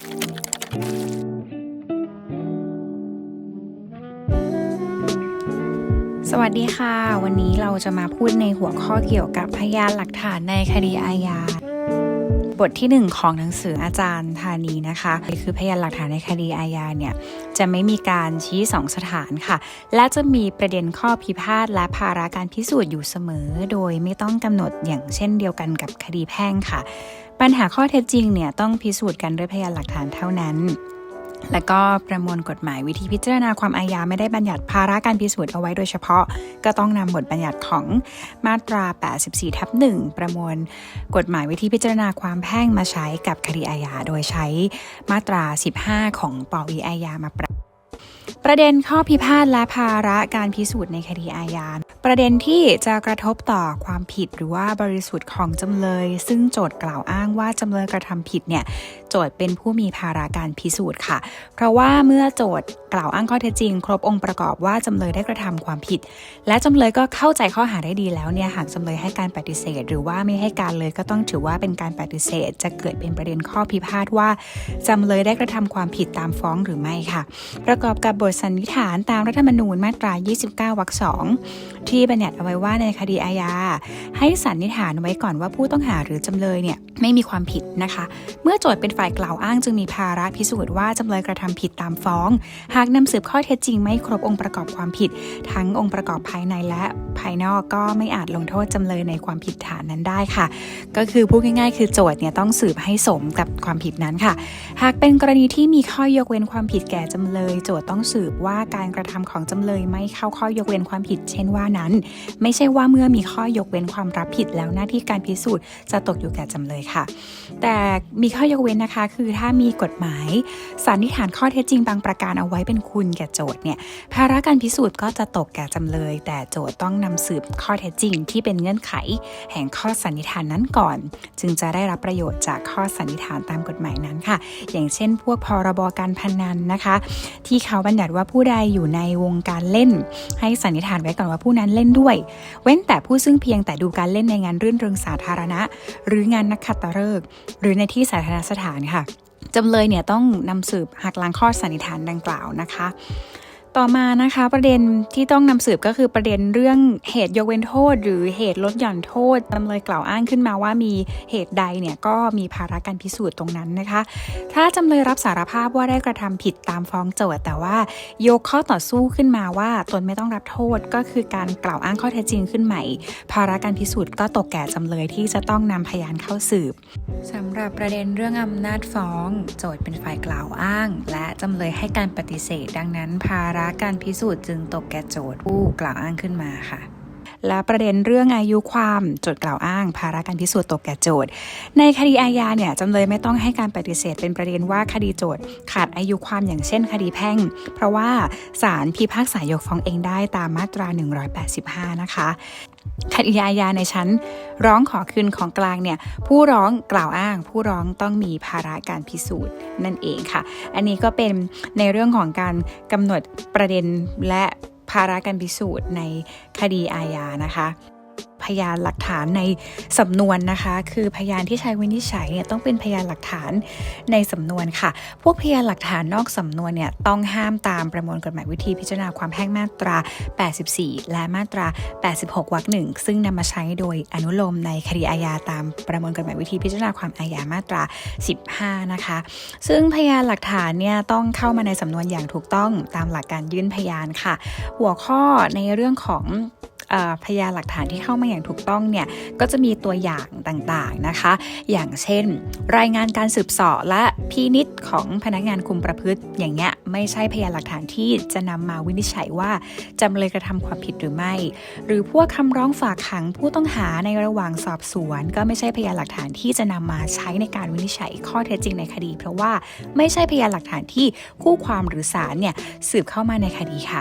สวัสดีค่ะ วันนี้เราจะมาพูดในหัวข้อเกี่ยวกับพยานหลักฐานในคดีอาญา บทที่ 1 ของหนังสืออาจารย์ธานีนะคะคือพยานหลักฐานในคดีอาญาเนี่ยจะไม่มีการชี้สองสถานค่ะ และจะมีประเด็นข้อพิพาทและภาระการพิสูจน์อยู่เสมอ โดยไม่ต้องกำหนดอย่างเช่นเดียวกันกับคดีแพ่งค่ะ ปัญหาข้อเท็จจริงเนี่ยต้องพิสูจน์กันด้วยพยานหลักฐานเท่านั้น และก็ประมวลกฎหมายวิธีพิจารณาความอาญาไม่ได้บัญญัติภาระการพิสูจน์เอาไว้โดยเฉพาะ ก็ต้องนำบทบัญญัติของมาตรา 84 ทับ 1 ประมวลกฎหมายวิธีพิจารณาความแพ่งมาใช้กับคดีอาญาโดยใช้มาตรา 15 ของปวีอาญามาปรับ ประเด็นข้อพิพาทและภาระการพิสูจน์ในคดีอาญา ประเด็นที่จะกระทบต่อความผิดหรือว่าบริสุทธิ์ของจำเลย ซึ่งโจทย์กล่าวอ้างว่าจำเลยกระทำผิดเนี่ย โจทย์เป็นผู้มีภาระการพิสูจน์ค่ะ เพราะว่าเมื่อโจทย์กล่าวอ้างข้อเท็จจริง ครบองค์ประกอบว่าจำเลยได้กระทำความผิด และจำเลยก็เข้าใจข้อหาได้ดีแล้วเนี่ย หากจำเลยให้การปฏิเสธ หรือว่าไม่ให้การเลยก็ต้องถือว่าเป็นการปฏิเสธ จะเกิดเป็นประเด็นข้อพิพาทว่าจำเลยได้กระทำความผิดตามฟ้องหรือไม่ค่ะ ประกอบกับบทสันนิษฐานตามรัฐธรรมนูญมาตรา 29 วรรคสองที่บัญญัติเอาไว้ว่าในคดีอาญาให้สันนิษฐานไว้ก่อนว่าผู้ต้องหาหรือจำเลยเนี่ยไม่มีความผิดนะคะ เมื่อโจทย์เป็นฝ่ายกล่าวอ้างจึงมีภาระพิสูจน์ว่าจำเลยกระทำผิดตามฟ้อง หากนำสืบข้อเท็จจริงไม่ครบองค์ประกอบความผิด ทั้งองค์ประกอบภายในและภายนอกก็ไม่อาจลงโทษจำเลยในความผิดฐานนั้นได้ค่ะ ก็คือพูดง่ายๆ คือโจทย์เนี่ยต้องสืบให้สมกับความผิดนั้นค่ะ หากเป็นกรณีที่มีข้อยกเว้นความผิดแก่จำเลย โจทย์ต้องสืบว่าการกระทำของจำเลยไม่เข้าข้อยกเว้นความผิด เช่นว่านั้น ไม่ใช่ว่าเมื่อมีข้อยกเว้นความรับผิดแล้วหน้าที่การพิสูจน์จะตกอยู่แก่จำเลยค่ะ แต่มีข้อยกเว้นนะคะ คือถ้ามีกฎหมายสันนิษฐานข้อเท็จจริงบางประการเอาไว้เป็นคุณแก่โจทย์เนี่ยภาระการพิสูจน์ก็จะตกแก่จำเลย แต่โจทย์ต้องนำสืบข้อเท็จจริง ที่เป็นเงื่อนไข แห่งข้อสันนิษฐานนั้นก่อน จึงจะได้รับประโยชน์จากข้อสันนิษฐานตามกฎหมายนั้นค่ะ อย่างเช่น พวกพรบการพนันนะคะ ที่เขาบัญญัติว่าผู้ใดอยู่ในวงการเล่น ให้สันนิษฐานไว้ก่อนว่าผู้นั้นเล่นด้วย เว้นแต่ผู้ซึ่งเพียงแต่ดูการเล่นในงานรื่นเริงสาธารณะ หรืองานนักขัตฤกษ์หรือในที่สาธารณสถานค่ะจำเลยเนี่ยต้องนำสืบหักล้างข้อสันนิษฐานดังกล่าวนะคะ ต่อมานะคะประเด็นที่ต้องนำสืบก็คือประเด็นเรื่องเหตุยกเว้นโทษ หรือเหตุลดหย่อนโทษจำเลยกล่าวอ้างขึ้นมาว่ามีเหตุใดเนี่ยก็มีภาระการพิสูจน์ตรงนั้นนะคะ ถ้าจำเลยรับสารภาพว่าได้กระทำผิดตามฟ้องโจทย์แต่ว่า ยกข้อต่อสู้ขึ้นมาว่าตนไม่ต้องรับโทษก็คือการกล่าวอ้างข้อเท็จจริงขึ้นใหม่ ภาระการพิสูจน์ก็ตกแก่จำเลยที่จะต้องนำพยานเข้าสืบสำหรับประเด็นเรื่องอำนาจฟ้อง โจทย์เป็นฝ่ายกล่าวอ้าง และ จำเลยให้การปฏิเสธ ดังนั้น ภาระการพิสูจน์จึงตกแก่โจทย์ผู้กล่าวอ้างขึ้นมาค่ะ และประเด็นเรื่องอายุความโจทย์กล่าวอ้าง ภาระการพิสูจน์ตกแก่โจทย์ ในคดีอาญาเนี่ยจำเลยไม่ต้องให้การปฏิเสธเป็นประเด็นว่าคดีโจทย์ขาดอายุความอย่างเช่น คดีแพ่ง เพราะว่าศาลพิพากษายกฟ้องเองได้ตามมาตรา 185 นะคะคดีอาญาในชั้น ร้องขอคืนของกลางเนี่ยผู้ร้องกล่าวอ้าง ผู้ร้องต้องมีภาระการพิสูจน์นั่นเองค่ะ อันนี้ก็เป็นในเรื่องของการกำหนดประเด็นและ ภาระการพิสูจน์ในคดีอาญานะคะ พยานหลักฐานในสำนวนนะคะ คือพยานที่ใช้วินิจฉัยเนี่ยต้องเป็นพยานหลักฐานในสำนวนค่ะ พวกพยานหลักฐานนอกสำนวนเนี่ยต้องห้ามตามประมวลกฎหมายวิธีพิจารณาความแพ่งมาตรา 84 และมาตรา 86 วรรคหนึ่งซึ่งนำมาใช้โดยอนุโลมในคดีอาญาตามประมวลกฎหมายวิธีพิจารณาความอาญามาตรา 15 นะคะ ซึ่งพยานหลักฐานเนี่ยต้องเข้ามาในสำนวนอย่างถูกต้องตามหลักการยื่นพยานค่ะ หัวข้อในเรื่องของ พยานหลักฐานที่เข้ามาอย่างถูกต้องเนี่ยก็จะมีตัวอย่างต่างๆนะคะ อย่างเช่น รายงานการสืบสอบและพินิษของพนักงานคุมประพฤติ อย่างเงี้ยไม่ใช่พยานหลักฐานที่จะนำมาวินิจฉัยว่าจำเลยกระทำความผิดหรือไม่ หรือพวกคำร้องฝากขังผู้ต้องหาในระหว่างสอบสวน ก็ไม่ใช่พยานหลักฐานที่จะนำมาใช้ในการวินิจฉัยข้อเท็จจริงในคดี เพราะว่าไม่ใช่พยานหลักฐานที่คู่ความหรือศาลเนี่ยสืบเข้ามาในคดีค่ะ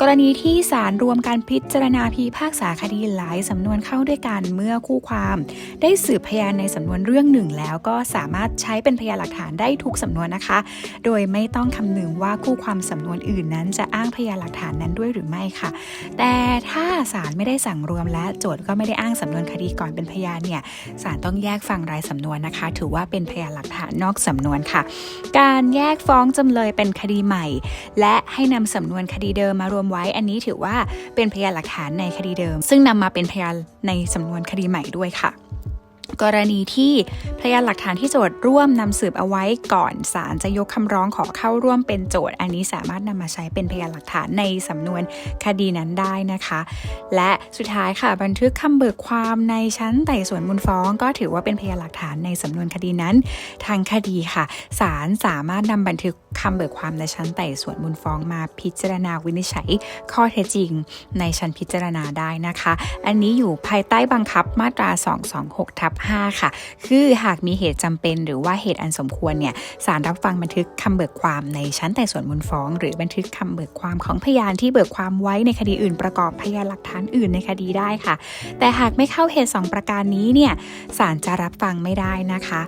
กรณีที่ศาลรวมการพิจารณาพิพิพากษาคดีหลายสำนวนเข้าด้วยกันเมื่อคู่ความ ได้สืบพยานในสำนวนเรื่องหนึ่งแล้วก็สามารถใช้เป็นพยานหลักฐานได้ทุกสำนวนนะคะ โดยไม่ต้องคำนึงว่าคู่ความสำนวนอื่นนั้นจะอ้างพยานหลักฐานนั้นด้วยหรือไม่ค่ะ แต่ถ้าศาลไม่ได้สั่งรวมและโจทย์ก็ไม่ได้อ้างสำนวนคดีก่อนเป็นพยานเนี่ยศาลต้องแยกฟังรายสำนวนนะคะ ถือว่าเป็นพยานหลักฐานนอกสำนวนค่ะ การแยกฟ้องจำเลยเป็นคดีใหม่ และให้นำสำนวนคดีเดิมมารวมไว้อันนี้ถือว่าเป็นพยานหลักฐานในคดีเดิม ซึ่งนำมาเป็นพยานในสำนวนคดีใหม่ด้วยค่ะ กรณีที่พยานหลักฐานที่โจทย์ร่วมนำสืบเอาไว้ก่อนศาลจะยกคำร้องขอเข้าร่วมเป็นโจทย์ อันนี้สามารถนำมาใช้เป็นพยานหลักฐานในสำนวนคดีนั้นได้นะคะ และสุดท้ายค่ะ บันทึกคำเบิกความในชั้นไต่สวนมูลฟ้อง ก็ถือว่าเป็นพยานหลักฐานในสำนวนคดีนั้น ทางคดีค่ะศาลสามารถนำบันทึกคำเบิกความในชั้นไต่สวนมูลฟ้องมาพิจารณาวินิจฉัย ข้อเท็จจริง ในชั้นพิจารณาได้นะคะ อันนี้อยู่ภายใต้บังคับมาตรา 226ทับ5 ค่ะ คือหากมีเหตุจำเป็นหรือว่าเหตุอันสมควรเนี่ยศาลรับฟังบันทึกคำเบิกความในชั้นไต่สวนมูลฟ้อง หรือบันทึกคำเบิกความของพยานที่เบิกความไว้ในคดีอื่นประกอบพยานหลักฐานอื่นในคดีได้ค่ะ แต่หากไม่เข้าเหตุ 2 ประการนี้เนี่ยศาลจะรับฟังไม่ได้นะคะ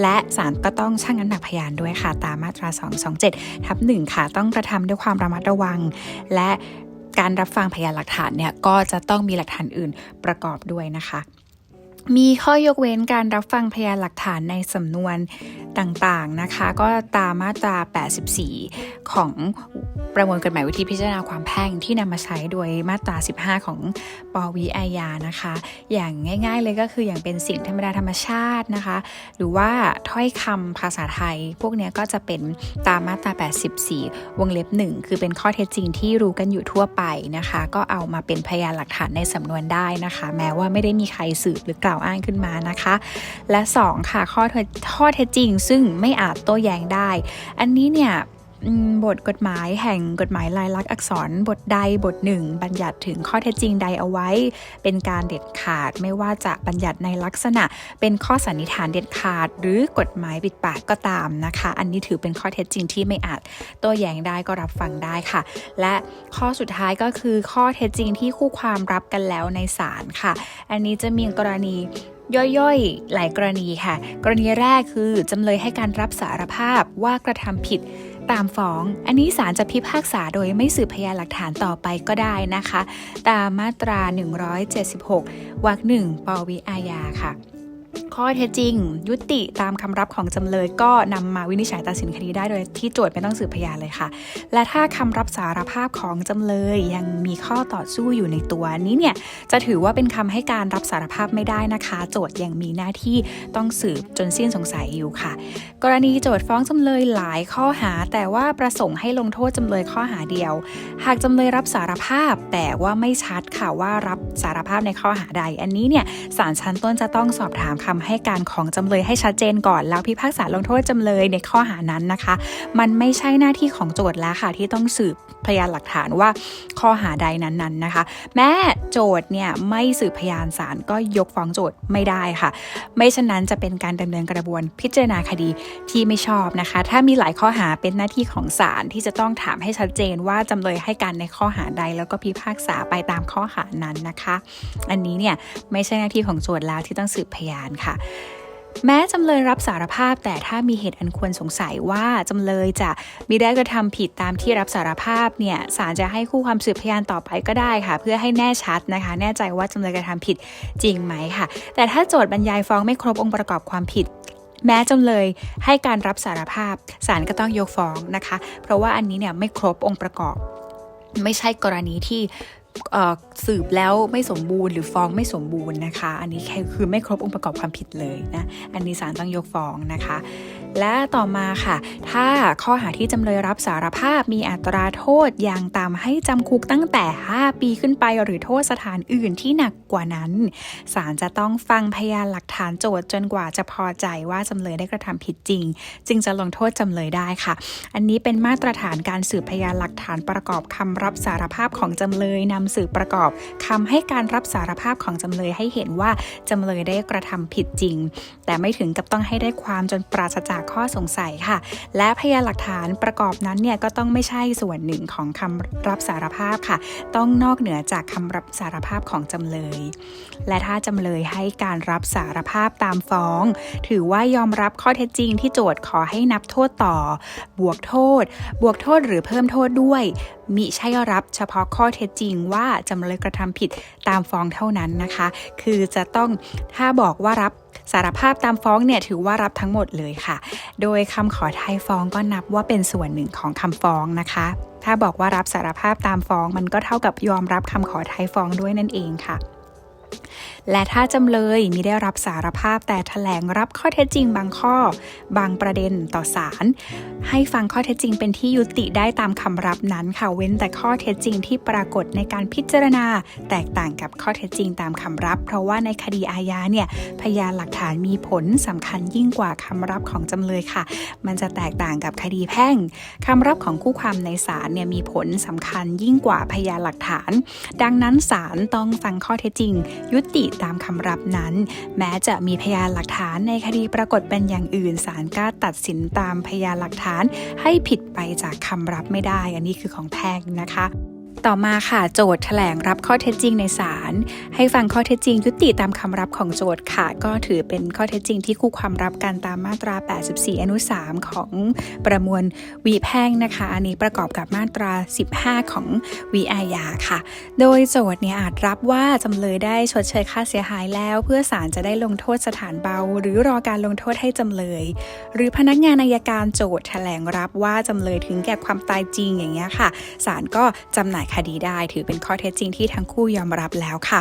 และศาลก็ต้องชั่งน้ำหนักพยานด้วยค่ะ ตามมาตรา 227ทับ1ค่ะต้องกระทำด้วยความระมัดระวัง และการรับฟังพยานหลักฐานเนี่ยก็จะต้องมีหลักฐานอื่นประกอบด้วยนะคะ มีข้อยกเว้นการรับฟังพยานหลักฐานในสำนวนต่างๆนะคะ ก็ตามมาตรา 84 ของประมวลกฎหมายวิธีพิจารณาความแพ่งที่นำมาใช้โดยมาตรา 15 ของปวีอาญานะคะ อย่างง่าย ๆ เลยก็คืออย่างเป็นสิ่งธรรมดาธรรมชาตินะคะ หรือว่าถ้อยคำภาษาไทย พวกนี้ก็จะเป็นตามมาตรา 84 วงเล็บ 1 คือเป็นข้อเท็จจริงที่รู้กันอยู่ทั่วไปนะคะ ก็เอามาเป็นพยานหลักฐานในสำนวนได้นะคะ แม้ว่าไม่ได้มีใครสืบหรือกล่าวอ้างขึ้นมานะคะ และ 2 ค่ะข้อเทจข้อเท็จจริง ซึ่งไม่อาจโต้แย้งได้ อันนี้เนี่ย บทกฎหมายแห่งกฎหมายลายลักษณ์อักษรบทใดบทหนึ่ง บัญญัติถึงข้อเท็จจริงใดเอาไว้ เป็นการเด็ดขาดไม่ว่าจะบัญญัติในลักษณะ เป็นข้อสันนิษฐานเด็ดขาด หรือกฎหมายปิดปากก็ตามนะคะ อันนี้ถือเป็นข้อเท็จจริงที่ไม่อาจโต้แย้งได้ก็รับฟังได้ค่ะ และข้อสุดท้ายก็คือข้อเท็จจริงที่คู่ความรับกันแล้วในศาลค่ะ อันนี้จะมีกรณีย่อยๆ หลายกรณีค่ะ กรณีแรกคือจำเลยให้การรับสารภาพว่ากระทำผิด ตามฟ้อง อันนี้ศาลจะพิพากษาโดยไม่สืบพยานหลักฐานต่อไปก็ได้นะคะ ตามมาตรา 176 วรรคหนึ่งปวิอาญาค่ะ ข้อเท็จจริง ยุติตามคำรับของจำเลยก็นำมาวินิจฉัยตัดสินคดีได้โดยที่โจทย์ไม่ต้องสืบพยานเลยค่ะ และถ้าคำรับสารภาพของจำเลยยังมีข้อต่อสู้อยู่ในตัวนี้เนี่ยจะถือว่าเป็นคำให้การรับสารภาพไม่ได้นะคะ โจทย์ยังมีหน้าที่ต้องสืบจนสิ้นสงสัยอยู่ค่ะ กรณีโจทย์ฟ้องจำเลยหลายข้อหา แต่ว่าประสงค์ให้ลงโทษจำเลยข้อหาเดียว หากจำเลยรับสารภาพแต่ว่าไม่ชัดค่ะว่ารับสารภาพในข้อหาใด อันนี้เนี่ยศาลชั้นต้นจะต้องสอบถามคำให้การของจำเลยให้ชัดเจนก่อน แล้วพิพากษาลงโทษจำเลยในข้อหานั้นนะคะ มันไม่ใช่หน้าที่ของโจทย์แล้วค่ะที่ต้องสืบ พยานหลักฐานว่าข้อหาใดนั้นๆนะคะ แม้โจทย์เนี่ยไม่สืบพยานศาลก็ยกฟ้องโจทย์ไม่ได้ค่ะ ไม่เช่นนั้นจะเป็นการดำเนินกระบวนพิจารณาคดีที่ไม่ชอบนะคะ ถ้ามีหลายข้อหาเป็นหน้าที่ของศาลที่จะต้องถามให้ชัดเจนว่าจำเลยให้การในข้อหาใด แล้วก็พิพากษาไปตามข้อหานั้นนะคะ อันนี้เนี่ยไม่ใช่หน้าที่ของโจทย์แล้วที่ต้องสืบพยานค่ะ แม้จำเลยรับสารภาพแต่ถ้ามีเหตุอันควรสงสัยว่าจำเลยจะมีได้กระทำผิดตามที่รับสารภาพเนี่ยศาลจะให้คู่ความสืบพยานต่อไปก็ได้ค่ะ เพื่อให้แน่ชัดนะคะ แน่ใจว่าจำเลยกระทำผิดจริงไหมค่ะ แต่ถ้าโจทย์บรรยายฟ้องไม่ครบองค์ประกอบความผิดแม้จำเลยให้การรับสารภาพศาลก็ต้องยกฟ้องนะคะ เพราะว่าอันนี้เนี่ยไม่ครบองค์ประกอบ ไม่ใช่กรณีที่ สืบแล้วไม่สมบูรณ์หรือฟ้องไม่สมบูรณ์นะคะ อันนี้ค่คือไม่ครบองค์ประกอบความผิดเลยนะ อันนี้ศาลต้องยกฟ้องนะคะ และต่อมาค่ะ ถ้าข้อหาที่จำเลยรับสารภาพมีอัตราโทษอย่างต่ำให้จำคุกตั้งแต่ 5 ปีขึ้นไปหรือโทษสถานอื่นที่หนักกว่านั้น ศาลจะต้องฟังพยานหลักฐานโจทย์จนกว่าจะพอใจว่าจำเลยได้กระทำผิดจริง จึงจะลงโทษจำเลยได้ค่ะ อันนี้เป็นมาตรฐานการสืบพยานหลักฐานประกอบคำรับสารภาพของจำเลยนำสืบประกอบคำให้การรับสารภาพของจำเลยให้เห็นว่าจำเลยได้กระทำผิดจริง แต่ไม่ถึงกับต้องให้ได้ความจนปราศจากข้อสงสัยค่ะ และพยานหลักฐานประกอบนั้นเนี่ยก็ต้องไม่ใช่ส่วนหนึ่งของคำรับสารภาพค่ะ ต้องนอกเหนือจากคำรับสารภาพของจำเลย และถ้าจำเลยให้การรับสารภาพตามฟ้อง ถือว่ายอมรับข้อเท็จจริงที่โจทย์ขอให้นับโทษต่อ บวกโทษ บวกโทษหรือเพิ่มโทษด้วย มิใช่รับเฉพาะข้อเท็จจริงว่าจำเลยกระทำผิดตามฟ้องเท่านั้นนะคะ คือจะต้องถ้าบอกว่ารับ สารภาพตามฟ้องเนี่ยถือว่ารับทั้งหมดเลยค่ะ โดยคำขอไทยฟ้องก็นับว่าเป็นส่วนหนึ่งของคำฟ้องนะคะ ถ้าบอกว่ารับสารภาพตามฟ้องมันก็เท่ากับยอมรับคำขอไทยฟ้องด้วยนั่นเองค่ะ และถ้าจำเลยมิได้รับสารภาพแต่แถลงรับข้อเท็จจริงบางข้อ บางประเด็นต่อศาลให้ฟังข้อเท็จจริงเป็นที่ยุติได้ตามคำรับนั้นค่ะเว้นแต่ข้อเท็จจริงที่ปรากฏในการพิจารณา แตกต่างกับข้อเท็จจริงตามคำรับ เพราะว่าในคดีอาญาเนี่ยพยานหลักฐานมีผลสำคัญยิ่งกว่าคำรับของจำเลยค่ะ มันจะแตกต่างกับคดีแพ่งคำรับของคู่ความในศาลเนี่ยมีผลสำคัญยิ่งกว่าพยานหลักฐาน ดังนั้นศาลต้องฟังข้อเท็จจริงยุติตามคำรับนั้น แม้จะมีพยานหลักฐานในคดีปรากฏเป็นอย่างอื่นศาลก็ตัดสินตามพยานหลักฐานให้ผิดไปจากคำรับไม่ได้ อันนี้คือของแพ่งนะคะ ต่อมาค่ะ โจทย์แถลงรับข้อเท็จจริงในศาลให้ฟังข้อเท็จจริงยุติตามคำรับของโจทย์ค่ะ ก็ถือเป็นข้อเท็จจริงที่คู่ความรับกันตามมาตรา 84 อนุ 3 ของประมวลวีแพ่งนะคะ อันนี้ประกอบกับมาตรา 15 ของวีอาญาค่ะ โดยโจทย์เนี่ยอาจรับว่าจำเลยได้ชดเชยค่าเสียหายแล้ว เพื่อศาลจะได้ลงโทษสถานเบา หรือรอการลงโทษให้จำเลย หรือพนักงานอายการโจทย์แถลงรับว่าจำเลยถึงแก่ความตายจริงอย่างเงี้ยค่ะศาลก็จำหน่ายคดีได้ ถือเป็นข้อเท็จจริงที่ทั้งคู่ยอมรับแล้วค่ะ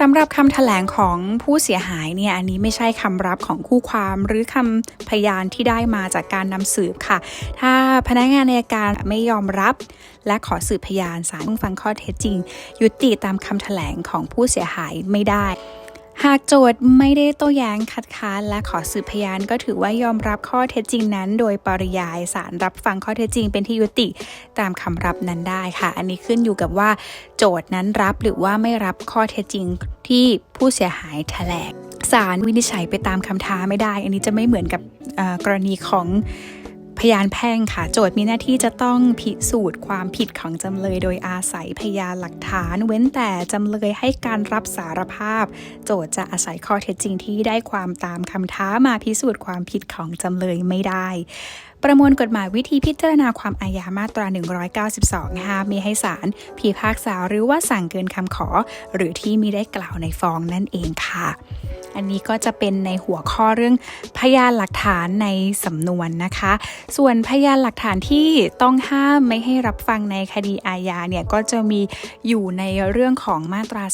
สำหรับคำแถลงของผู้เสียหายเนี่ยอันนี้ไม่ใช่คำรับของคู่ความหรือคำพยานที่ได้มาจากการนำสืบค่ะ ถ้าพนักงานในการไม่ยอมรับ และขอสืบพยานศาลต้องฟังข้อเท็จจริง ยุติตามคำแถลงของผู้เสียหายไม่ได้ หากโจทย์ไม่ได้โต้แย้งคัดค้านและขอสืบพยานก็ถือว่ายอมรับข้อเท็จจริงนั้น โดยปริยายศาลรับฟังข้อเท็จจริงเป็นที่ยุติตามคำรับนั้นได้ค่ะ อันนี้ขึ้นอยู่กับว่า โจทย์นั้นรับหรือว่าไม่รับข้อเท็จจริงที่ผู้เสียหายแถลงศาลวินิจฉัยไปตามคำท้าไม่ได้ อันนี้จะไม่เหมือนกับกรณีของ พยานแพ่งค่ะ โจทย์มีหน้าที่จะต้องพิสูจน์ความผิดของจำเลยโดยอาศัยพยานหลักฐาน เว้นแต่จำเลยให้การรับสารภาพ โจทย์จะอาศัยข้อเท็จจริงที่ได้ความตามคำท้ามาพิสูจน์ความผิดของจำเลยไม่ได้ ประมวลกฎหมายวิธีพิจารณาความอาญามาตรา 192 ห้ามมีให้ศาลพิพากษาหรือว่าสั่งเกินคำขอ หรือที่มีได้กล่าวในฟ้องนั่นเองค่ะ อันนี้ก็จะเป็นในหัวข้อเรื่องพยานหลักฐานในสำนวนนะคะ ส่วนพยานหลักฐานที่ต้องห้ามไม่ให้รับฟังในคดีอาญาเนี่ยก็จะมีอยู่ในเรื่องของมาตรา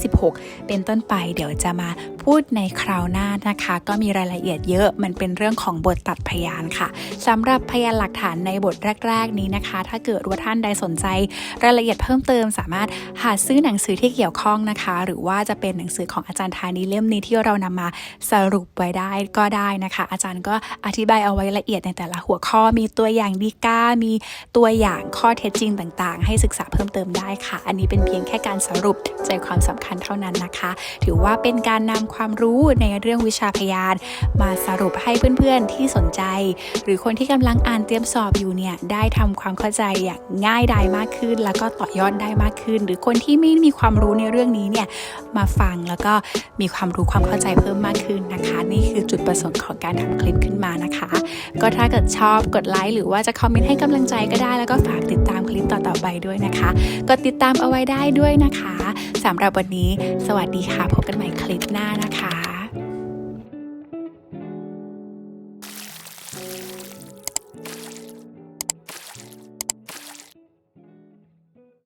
226 เป็นต้นไปเดี๋ยวจะมาพูดในคราวหน้านะคะ ก็มีรายละเอียดเยอะมันเป็นเรื่องของบทตัดพยานค่ะสำหรับพยานหลักฐานในบทแรก ๆ นี้นะคะ ถ้าเกิดว่าท่านใดสนใจ รายละเอียดเพิ่มเติมสามารถหาซื้อหนังสือที่เกี่ยวข้องนะคะ หรือว่าจะเป็นหนังสือของอาจารย์ธานีเล่มนี้ที่เรานำมาสรุปไว้ได้ก็ได้นะคะ อาจารย์ก็อธิบายเอาไว้ละเอียดในแต่ละหัวข้อมีตัวอย่างดีกา มีตัวอย่างข้อเท็จจริงต่างๆ ให้ศึกษาเพิ่มเติมได้ค่ะ อันนี้เป็นเพียงแค่การสรุปใจความสำคัญเท่านั้นนะคะ ถือว่าเป็นการนำความรู้ในเรื่องวิชาพยาน มาสรุปให้เพื่อนๆที่สนใจ หรือคคนที่กำลังอ่านเตรียมสอบอยู่เนี่ยได้ทำความเข้าใจอย่างง่ายดายมากขึ้น แล้วก็ต่อยอดได้มากขึ้น หรือคนที่ไม่มีความรู้ในเรื่องนี้เนี่ยมาฟังแล้วก็มีความรู้ความเข้าใจเพิ่มมากขึ้นนะคะ นี่คือจุดประสงค์ของการทำคลิปขึ้นมานะคะ ก็ถ้าเกิดชอบกดไลค์หรือว่าจะคอมเมนต์ให้กำลังใจก็ได้ แล้วก็ฝากติดตามคลิปต่อๆไปด้วยนะคะกดติดตามเอาไว้ได้ด้วยนะคะสำหรับวันนี้ สวัสดีค่ะ พบกันใหม่คลิปหน้านะคะ